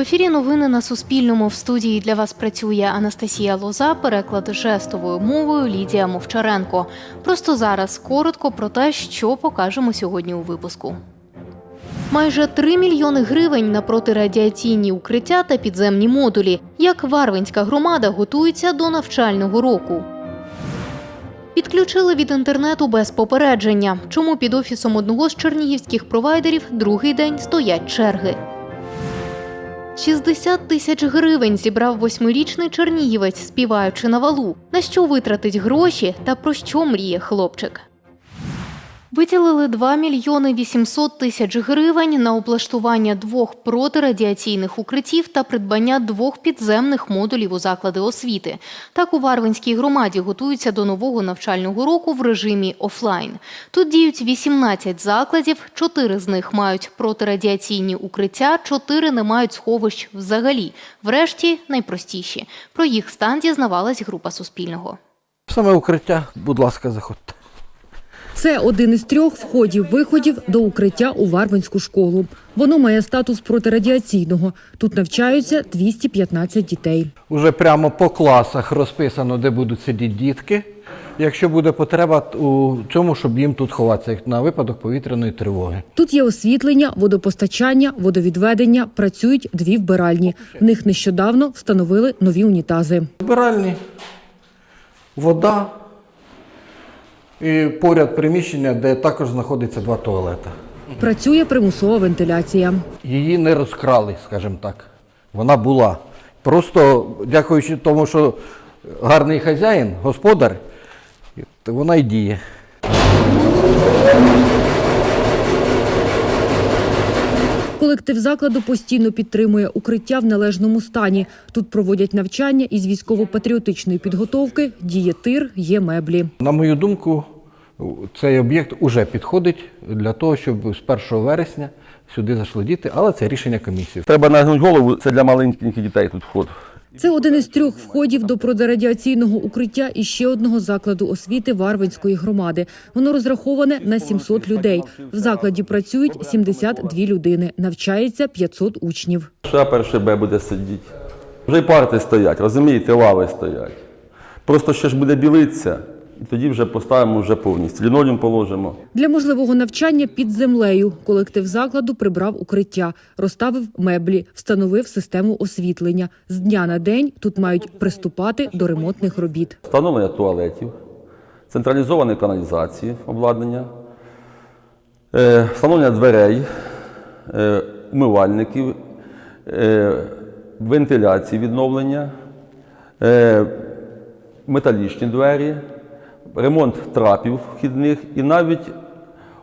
В ефірі новини на Суспільному. В студії для вас працює Анастасія Лоза, переклад жестовою мовою Лідія Мовчаренко. Просто зараз коротко про те, що покажемо сьогодні у випуску. Майже 3 мільйони гривень на протирадіаційні укриття та підземні модулі. Як Варвинська громада готується до навчального року. Підключили від інтернету без попередження. Чому під офісом одного з чернігівських провайдерів другий день стоять черги? 60 тисяч гривень зібрав восьмирічний чернігівець, співаючи на валу. На що витратить гроші та про що мріє хлопчик? Виділили 2 мільйони 800 тисяч гривень на облаштування двох протирадіаційних укриттів та придбання двох підземних модулів у заклади освіти. Так у Варвинській громаді готуються до нового навчального року в режимі офлайн. Тут діють 18 закладів, 4 з них мають протирадіаційні укриття, 4 не мають сховищ взагалі. Врешті найпростіші. Про їх стан дізнавалась група Суспільного. Саме укриття, будь ласка, заходьте. Це один із трьох входів-виходів до укриття у Варвинську школу. Воно має статус протирадіаційного. Тут навчаються 215 дітей. Уже прямо по класах розписано, де будуть сидіти дітки. Якщо буде потреба у цьому, щоб їм тут ховатися як на випадок повітряної тривоги. Тут є освітлення, водопостачання, водовідведення. Працюють дві вбиральні. В них нещодавно встановили нові унітази. Збиральні, вода і поряд приміщення, де також знаходиться два туалети. Працює примусова вентиляція. Її не розкрали, скажімо так. Вона була. Просто дякуючи тому, що гарний хазяїн, господар, вона й діє. Колектив закладу постійно підтримує укриття в належному стані. Тут проводять навчання із військово-патріотичної підготовки. Діє тир, є меблі. На мою думку, цей об'єкт уже підходить для того, щоб з 1 вересня сюди зайшли діти, але це рішення комісії. Треба нагнути голову, це для маленьких дітей тут вход. Це один із трьох входів до протирадіаційного укриття і ще одного закладу освіти Варвинської громади. Воно розраховане на 700 людей. В закладі працюють 72 людини. Навчається 500 учнів. Ще перше Б буде сидіти. Вже й парти стоять, розумієте, лави стоять. Просто ще ж буде білитися, тоді вже поставимо вже повністю. Лінолеум положимо. Для можливого навчання під землею колектив закладу прибрав укриття, розставив меблі, встановив систему освітлення. З дня на день тут мають приступати до ремонтних робіт. Встановлення туалетів, централізованої каналізації обладнання, е, встановлення дверей, е, умивальників, е, вентиляції відновлення, металічні двері, ремонт трапів вхідних і навіть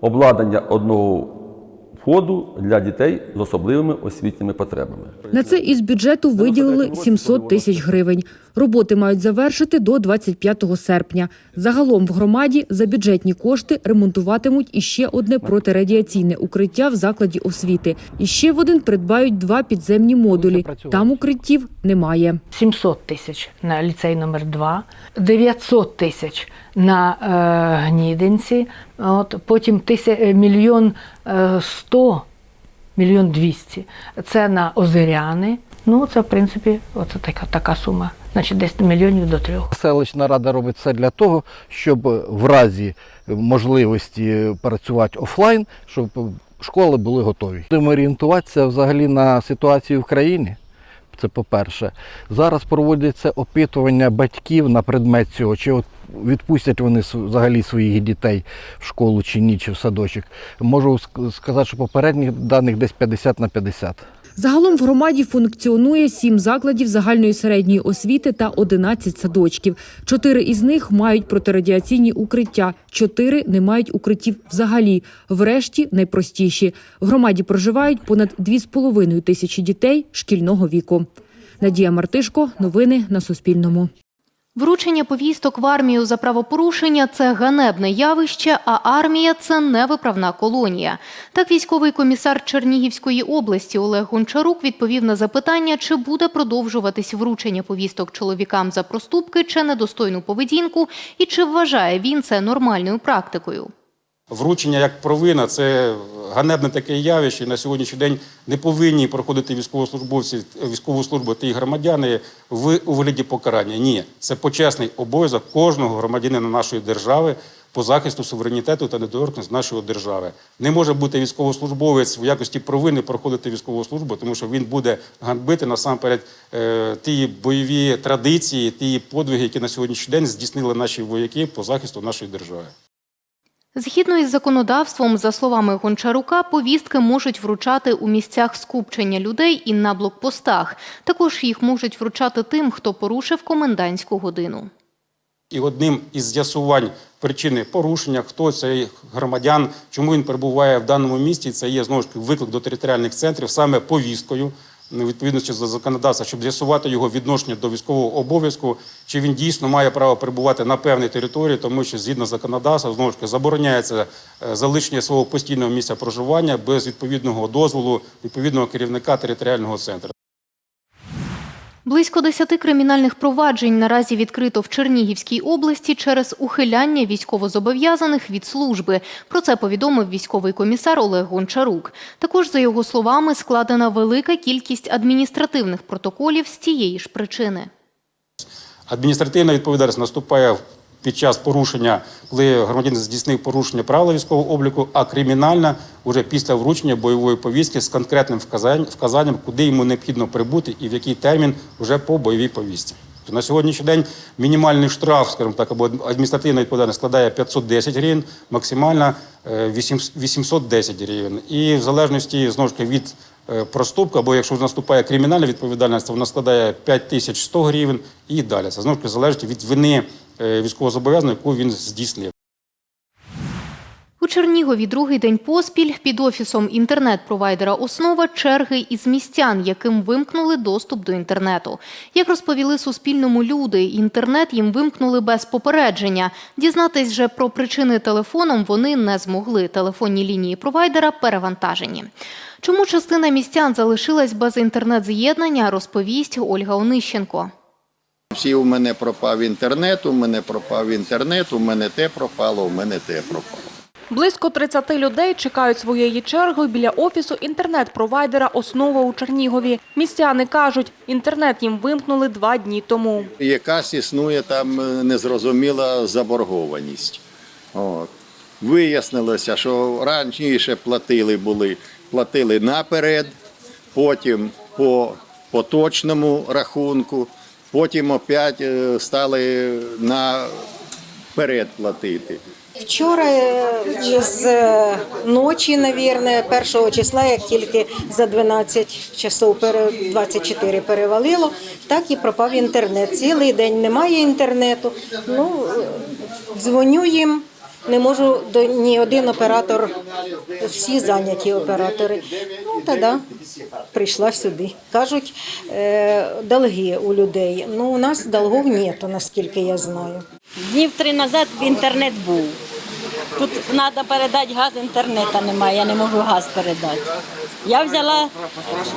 обладнання одного входу для дітей з особливими освітніми потребами. На це із бюджету виділили 700 тисяч гривень. Роботи мають завершити до 25 серпня. Загалом в громаді за бюджетні кошти ремонтуватимуть іще одне протирадіаційне укриття в закладі освіти. І ще в один придбають два підземні модулі. Там укриттів немає. 700 тисяч на ліцей номер 2 900 тисяч на е, Гнідинці, от, потім тися, е, мільйон е, 100, мільйон 200. Це на Озеряни. Ну, це, в принципі, оце така, така сума. Значить, десь мільйонів до трьох. Селищна рада робить все для того, щоб в разі можливості працювати офлайн, щоб школи були готові. Будемо орієнтуватися взагалі на ситуацію в країні. Це по-перше. Зараз проводяться опитування батьків на предмет цього, чи от відпустять вони взагалі своїх дітей в школу чи ні, чи в садочок. Можу сказати, що попередніх даних десь 50 на 50. Загалом в громаді функціонує сім закладів загальної середньої освіти та 11 садочків. Чотири із них мають протирадіаційні укриття, чотири не мають укриттів взагалі. Врешті найпростіші. В громаді проживають понад 2,5 тисячі дітей шкільного віку. Надія Мартишко, новини на Суспільному. Вручення повісток в армію за правопорушення це ганебне явище, а армія це невиправна колонія. Так військовий комісар Чернігівської області Олег Гончарук відповів на запитання, чи буде продовжуватись вручення повісток чоловікам за проступки чи недостойну поведінку, і чи вважає він це нормальною практикою. Вручення як провина це ганебне таке явище. На сьогоднішній день не повинні проходити військовослужбовці військову службу та й громадяни в у вигляді покарання. Ні, це почесний обов'язок кожного громадянина нашої держави по захисту суверенітету та недоторканності нашої держави. Не може бути військовослужбовець в якості провини проходити військову службу, тому що він буде ганьбити насамперед е, ті бойові традиції, ті подвиги, які на сьогоднішній день здійснили наші вояки по захисту нашої держави. Згідно із законодавством, за словами Гончарука, повістки можуть вручати у місцях скупчення людей і на блокпостах. Також їх можуть вручати тим, хто порушив комендантську годину. І одним із з'ясувань причини порушення, хто цей громадян, чому він перебуває в даному місті, це є знову ж виклик до територіальних центрів саме повісткою. Ну, Відповідності до законодавства, щоб з'ясувати його відношення до військового обов'язку, чи він дійсно має право перебувати на певній території, тому що згідно законодавства знову ж таки забороняється е, залишення свого постійного місця проживання без відповідного дозволу відповідного керівника територіального центру. Близько десяти кримінальних проваджень наразі відкрито в Чернігівській області через ухиляння військовозобов'язаних від служби. Про це повідомив військовий комісар Олег Гончарук. Також, за його словами, складена велика кількість адміністративних протоколів з цієї ж причини. Адміністративна відповідальність наступає під час порушення, коли громадянин здійснив порушення правил військового обліку, а кримінальна вже після вручення бойової повістки з конкретним вказанням, куди йому необхідно прибути і в який термін вже по бойовій повістці. Тобто На сьогоднішній день мінімальний штраф, скажімо так, або адміністративна відповідальність складає 510 гривень, максимальна е, 8 810 гривень. І в залежності знову ж таки від е, проступку, або якщо наступає кримінальна відповідальність, то вона складає 5100 гривень і далі. Це знову ж таки залежить від вини е, військовозобов'язаного, яку він здійснив. У Чернігові другий день поспіль під офісом інтернет-провайдера Основа черги із містян, яким вимкнули доступ до інтернету. Як розповіли Суспільному люди, інтернет їм вимкнули без попередження. Дізнатись же про причини телефоном вони не змогли. Телефонні лінії провайдера перевантажені. Чому частина містян залишилась без інтернет-з'єднання, розповість Ольга Онищенко. Всі у мене пропав інтернет, у мене пропав інтернет, у мене те пропало, у мене те пропало. Близько 30 людей чекають своєї черги біля офісу інтернет-провайдера «Основа» у Чернігові. Містяни кажуть, інтернет їм вимкнули два дні тому. Якась існує там е, незрозуміла заборгованість. От. Вияснилося, що раніше платили були, платили наперед, потім по поточному рахунку, потім опять стали стали наперед платити. Вчора е, з е, ночі, навірне, першого числа, як тільки за 12 часов пере- 24 перевалило, так і пропав інтернет. Цілий день немає інтернету. Ну, е, дзвоню їм. Не можу до ні один оператор, всі зайняті оператори. Ну тоді прийшла сюди. Кажуть, е, долги у людей. Ну у нас долгов нету, наскільки я знаю. Днів три назад інтернет був. Тут треба передати газ, інтернету немає, я не можу газ передати. Я взяла,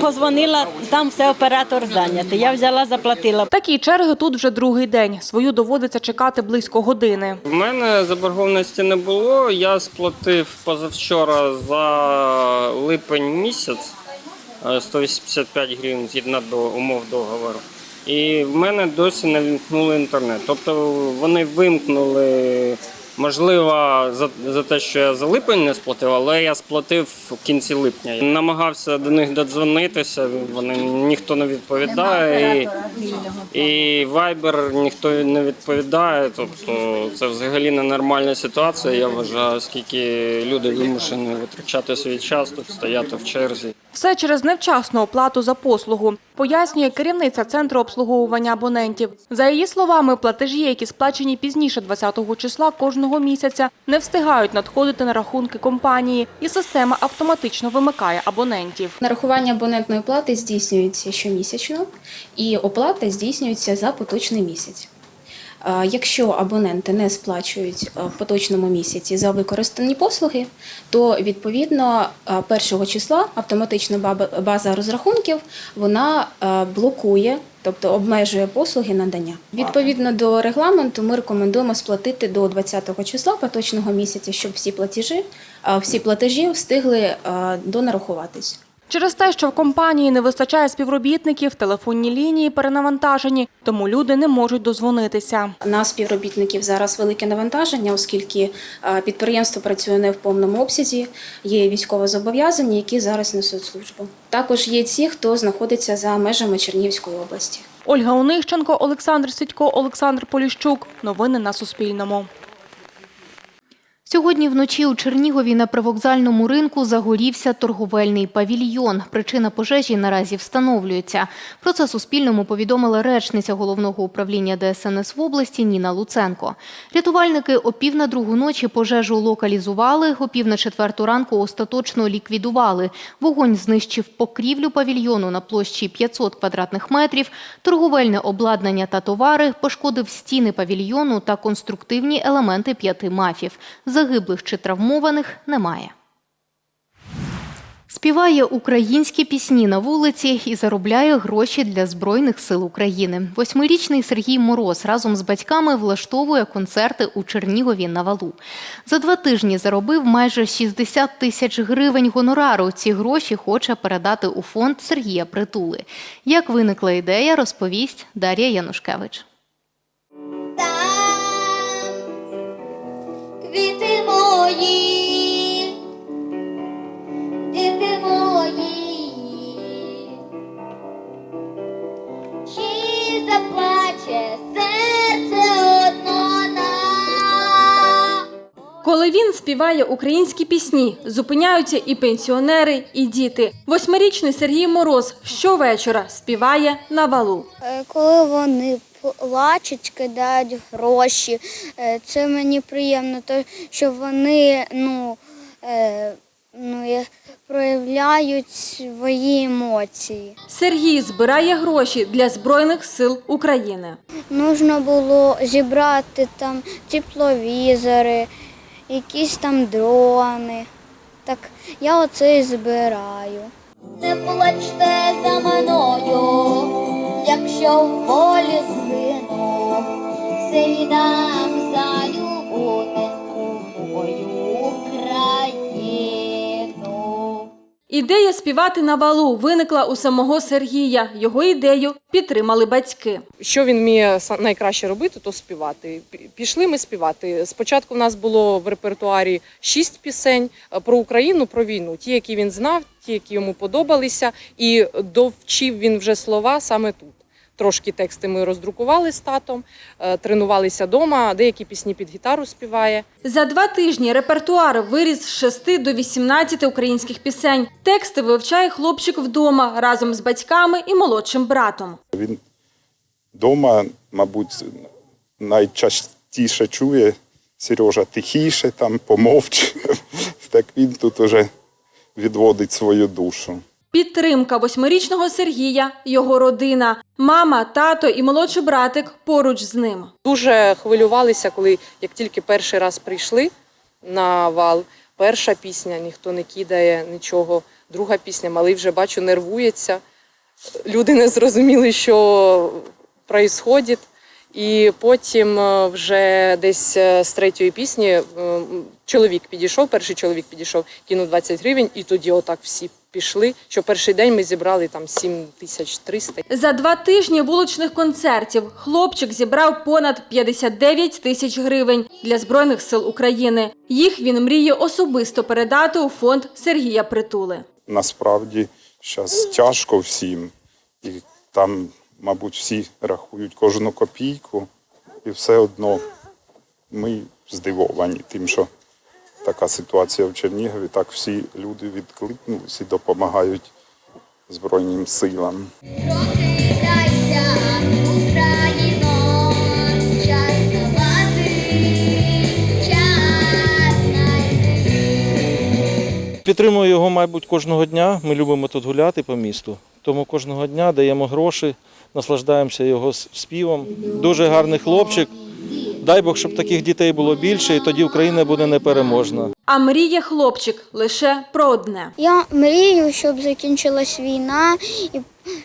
позвонила, там все оператор зайнятий. Я взяла, заплатила. Такі черги тут вже другий день. Свою доводиться чекати близько години. У мене заборгованості не було. Я сплатив позавчора за липень місяць е, 185 гривень згідно до умов договору. І в мене досі не вимкнули інтернет. Тобто вони вимкнули, можливо, за, за те, що я за липень не сплатив, але я сплатив в кінці липня. Намагався до них додзвонитися, вони ніхто не відповідає. І, і Viber ніхто не відповідає. Тобто це взагалі ненормальна ситуація. Я вважаю, оскільки люди вимушені витрачати свій час тут, стояти в черзі. Все через невчасну оплату за послугу, пояснює керівниця центру обслуговування абонентів. За її словами, платежі, які сплачені пізніше 20-го числа кожного місяця, не встигають надходити на рахунки компанії, і система автоматично вимикає абонентів. Нарахування абонентної плати здійснюється щомісячно, і оплата здійснюється за поточний місяць. Е, Якщо абоненти не сплачують е, в поточному місяці за використані послуги, то відповідно е, 1 числа автоматична база розрахунків вона блокує тобто обмежує послуги надання. Відповідно до регламенту, ми рекомендуємо сплатити до 20 числа поточного місяця, щоб всі платежі, всі платежі встигли донарахуватись. Через те, що в компанії не вистачає співробітників, телефонні лінії перенавантажені, тому люди не можуть дозвонитися. На співробітників зараз велике навантаження, оскільки підприємство працює не в повному обсязі. Є військовозобов'язані, які зараз несуть службу. Також є ті, хто знаходиться за межами Чернігівської області. Ольга Онищенко, Олександр Сідько, Олександр Поліщук. Новини на Суспільному. Сьогодні вночі у Чернігові на привокзальному ринку загорівся торговельний павільйон. Причина пожежі наразі встановлюється. Про це Суспільному повідомила речниця головного управління ДСНС в області Ніна Луценко. Рятувальники о пів на другу ночі пожежу локалізували, о пів на четверту ранку остаточно ліквідували. Вогонь знищив покрівлю павільйону на площі 500 квадратних метрів, торговельне обладнання та товари, пошкодив стіни павільйону та конструктивні елементи п'яти мафів. Загиблих чи травмованих немає. Співає українські пісні на вулиці і заробляє гроші для Збройних сил України. Восьмирічний Сергій Мороз разом з батьками влаштовує концерти у Чернігові на валу. За два тижні заробив майже 60 тисяч гривень гонорару. Ці гроші хоче передати у фонд Сергія Притули. Як виникла ідея, розповість Дар'я Янушкевич. Мої, діти мої, чи заплаче серце одно Коли він співає українські пісні, зупиняються і пенсіонери, і діти. Восьмирічний Сергій Мороз щовечора співає на валу. Е, Коли вони плачуть, кидають гроші, е, це мені приємно, то що вони ну, е, ну, проявляють свої емоції. Сергій збирає гроші для Збройних сил України. Нужно було зібрати там тепловізори, якісь там дрони. Так я оце і збираю. Не плачте за мною, якщо в полі згину, все віддам за любов'ю у країну. Ідея співати на балу виникла у самого Сергія. Його ідею підтримали батьки. Що він вміє найкраще робити, то співати. Пішли ми співати. Спочатку в нас було в репертуарі шість пісень е, про Україну, про війну. Ті, які він знав, ті, які йому подобалися, і довчив він вже слова саме тут. Трошки тексти ми роздрукували з татом, е, тренувалися вдома, деякі пісні під гітару співає. За два тижні репертуар виріс з 6 до 18 українських пісень. Тексти вивчає хлопчик вдома разом з батьками і молодшим братом. Він вдома, мабуть, найчастіше чує Сережа тихіше, там помовч. Так він тут уже відводить свою душу. Підтримка восьмирічного Сергія, його родина, мама, тато і молодший братик поруч з ним. Дуже хвилювалися, коли як тільки перший раз прийшли на вал. Перша пісня ніхто не кидає нічого. Друга пісня, малий вже бачу, нервується. Люди не зрозуміли, що відбувається. І потім е, вже десь е, з третьої пісні чоловік підійшов, перший чоловік підійшов, кинув 20 гривень, і тоді отак всі пішли. Що перший день ми зібрали там 7300. За два тижні вуличних концертів хлопчик зібрав понад 59 тисяч гривень для Збройних сил України. Їх він мріє особисто передати у фонд Сергія Притули. Насправді зараз тяжко всім. І там, мабуть, всі рахують кожну копійку, і все одно ми здивовані тим, що така ситуація в Чернігові, так всі люди відкликнулися і допомагають Збройним силам. Підтримую його, мабуть, кожного дня. Ми любимо тут гуляти по місту. Тому кожного дня даємо гроші, наслаждаємося його співом. Дуже гарний хлопчик. Дай Бог, щоб таких дітей було більше, і тоді Україна буде непереможна. А мріє хлопчик лише про одне. Я мрію, щоб закінчилась війна і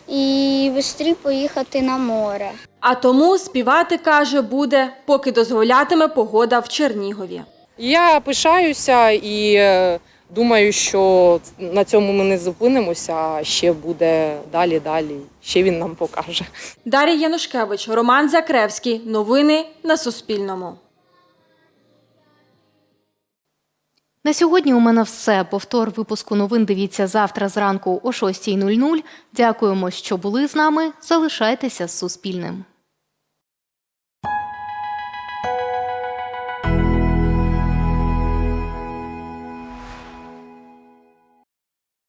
і швидше поїхати на море. А тому співати, каже, буде, поки дозволятиме погода в Чернігові. Я пишаюся і е, думаю, що на цьому ми не зупинимося, а ще буде далі, далі. Ще він нам покаже. Дар'я Янушкевич, Роман Закревський. Новини на Суспільному. На сьогодні у мене все. Повтор випуску новин дивіться завтра зранку о 6.00. Дякуємо, що були з нами. Залишайтеся з Суспільним.